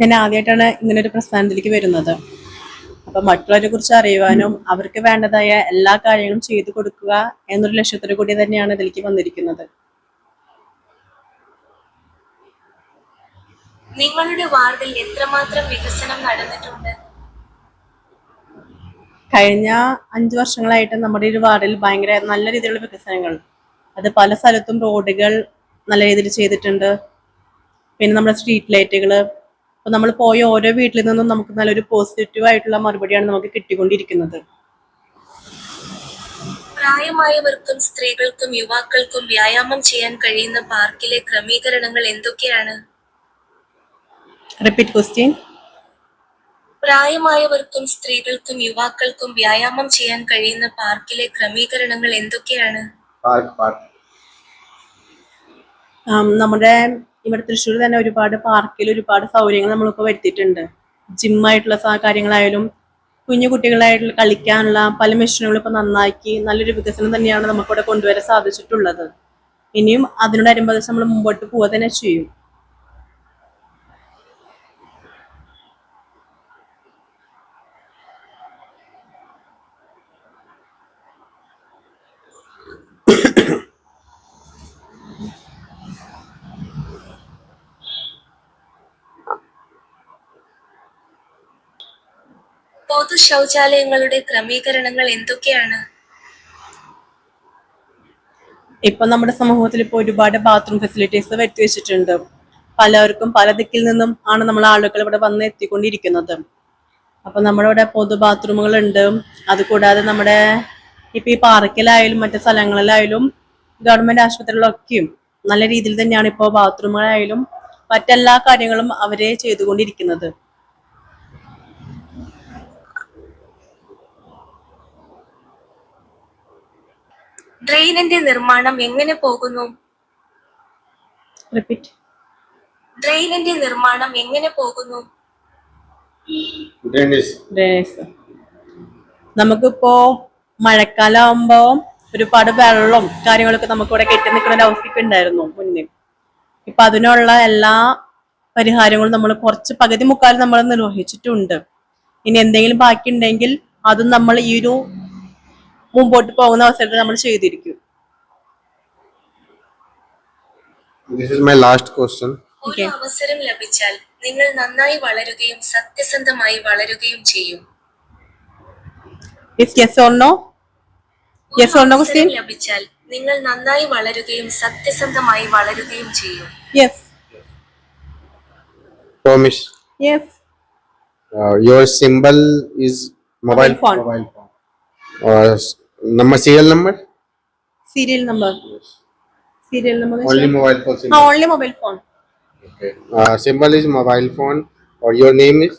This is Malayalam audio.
ഞാൻ ആദ്യമായിട്ടാണ് ഇങ്ങനെ ഒരു പ്രസ്ഥാനത്തിലേക്ക് വരുന്നത്. അപ്പൊ മറ്റുള്ളവരെ കുറിച്ച് അറിയുവാനും അവർക്ക് വേണ്ടതായ എല്ലാ കാര്യങ്ങളും ചെയ്തു കൊടുക്കുക എന്നൊരു ലക്ഷ്യത്തോടു കൂടി തന്നെയാണ് ഇതിലേക്ക് വന്നിരിക്കുന്നത്. നിങ്ങളുടെ വാർഡിൽ എത്രമാത്രം വികസനം നടന്നിട്ടുണ്ട്? കഴിഞ്ഞ അഞ്ചു വർഷങ്ങളായിട്ട് നമ്മുടെ ഒരു വാർഡിൽ ഭയങ്കര നല്ല രീതിയിലുള്ള വികസനങ്ങൾ. അത് പല സ്ഥലത്തും റോഡുകൾ നല്ല രീതിയിൽ ചെയ്തിട്ടുണ്ട്. പിന്നെ നമ്മുടെ സ്ട്രീറ്റ് ലൈറ്റുകൾ അപ്പൊ നമ്മൾ പോയ ഓരോ വീട്ടിൽ നിന്നും നമുക്ക് നല്ലൊരു പോസിറ്റീവ് ആയിട്ടുള്ള മറുപടിയാണ് നമുക്ക് കിട്ടിക്കൊണ്ടിരിക്കുന്നത്. പ്രായമായവർക്കും സ്ത്രീകൾക്കും യുവാക്കൾക്കും വ്യായാമം ചെയ്യാൻ കഴിയുന്ന പാർക്കിലെ ക്രമീകരണങ്ങൾ എന്തൊക്കെയാണ്? റിപ്പീറ്റ് ക്വസ്റ്റ്യൻ പ്രായമായവർക്കും സ്ത്രീകൾക്കും യുവാക്കൾക്കും വ്യായാമം ചെയ്യാൻ കഴിയുന്ന പാർക്കിലെ ക്രമീകരണങ്ങൾ എന്തൊക്കെയാണ്? Park park. നമ്മുടെ ഇവിടെ തൃശ്ശൂർ തന്നെ ഒരുപാട് പാർക്കിൽ ഒരുപാട് സൗകര്യങ്ങൾ നമ്മളിപ്പോൾ വരുത്തിയിട്ടുണ്ട്. ജിമ്മായിട്ടുള്ള കാര്യങ്ങളായാലും കുഞ്ഞു കുട്ടികളായിട്ടുള്ള കളിക്കാനുള്ള പല മെഷീനുകളും ഇപ്പം നന്നാക്കി നല്ലൊരു വികസനം തന്നെയാണ് നമുക്കിവിടെ കൊണ്ടുവരാൻ സാധിച്ചിട്ടുള്ളത്. ഇനിയും അതിനോടനുബന്ധിച്ച് നമ്മൾ മുമ്പോട്ട് പോവുക തന്നെ ചെയ്യും. പൊതു ശൗചാലയങ്ങളുടെ ക്രമീകരണങ്ങൾ എന്തൊക്കെയാണ്? ഇപ്പൊ നമ്മുടെ സമൂഹത്തിൽ ഇപ്പോൾ ഒരുപാട് ബാത്റൂം ഫെസിലിറ്റീസ് വരുത്തി വെച്ചിട്ടുണ്ട്. പലർക്കും പല ദിക്കിൽ നിന്നും ആണ് നമ്മൾ ആളുകൾ ഇവിടെ വന്ന് എത്തിക്കൊണ്ടിരിക്കുന്നത്. അപ്പൊ നമ്മുടെ ഇവിടെ പൊതു ബാത്റൂമുകൾ ഉണ്ട്. അതുകൂടാതെ നമ്മുടെ ഇപ്പൊ ഈ പാർക്കിലായാലും മറ്റു സ്ഥലങ്ങളിലായാലും ഗവൺമെന്റ് ആശുപത്രികളിലൊക്കെയും നല്ല രീതിയിൽ തന്നെയാണ് ഇപ്പോൾ ബാത്റൂമുകളായാലും മറ്റെല്ലാ കാര്യങ്ങളും അവരെ ചെയ്തുകൊണ്ടിരിക്കുന്നത്. ഡ്രെയിനിന്റെ നിർമ്മാണം എങ്ങനെ പോകുന്നു? റിപ്പീറ്റ് ഡ്രെയിനിന്റെ നിർമ്മാണം എങ്ങനെ പോകുന്നു? നമുക്കിപ്പോ മഴക്കാലം ആവുമ്പോ ഒരുപാട് വെള്ളവും കാര്യങ്ങളൊക്കെ നമുക്ക് ഇവിടെ കെട്ടി നിൽക്കുന്ന ഒരു അവസ്ഥയൊക്കെ ഉണ്ടായിരുന്നു മുന്നേ ഇപ്പൊ അതിനുള്ള എല്ലാ പരിഹാരങ്ങളും നമ്മൾ കുറച്ച് പകുതി മുക്കാലും നമ്മൾ നിർവഹിച്ചിട്ടുണ്ട്. ഇനി എന്തെങ്കിലും ബാക്കി ഉണ്ടെങ്കിൽ അതും നമ്മൾ ഈ ഒരു മുമ്പോട്ട് പോകുന്ന അവസരത്തിൽ നമ്മൾ ചെയ്തിരിക്കും this is my last question ഒരു അവസരം ലഭിച്ചാൽ നിങ്ങൾ നന്നായി വളരുകയും സത്യസന്ധമായി വളരുകയും ചെയ്യും Yes or no? ഒരു Yes or no, അവസരം Christine? ലഭിച്ചാൽ നിങ്ങൾ നന്നായി വളരുകയും സത്യസന്ധമായി വളരുകയും ചെയ്യും Yes. promise Yes. uh, your symbol is mobile, Mobile phone. mobile uh, serial number serial number serial number only mobile phone ആ symbol only mobile phone okay. uh, symbol is mobile phone or your name is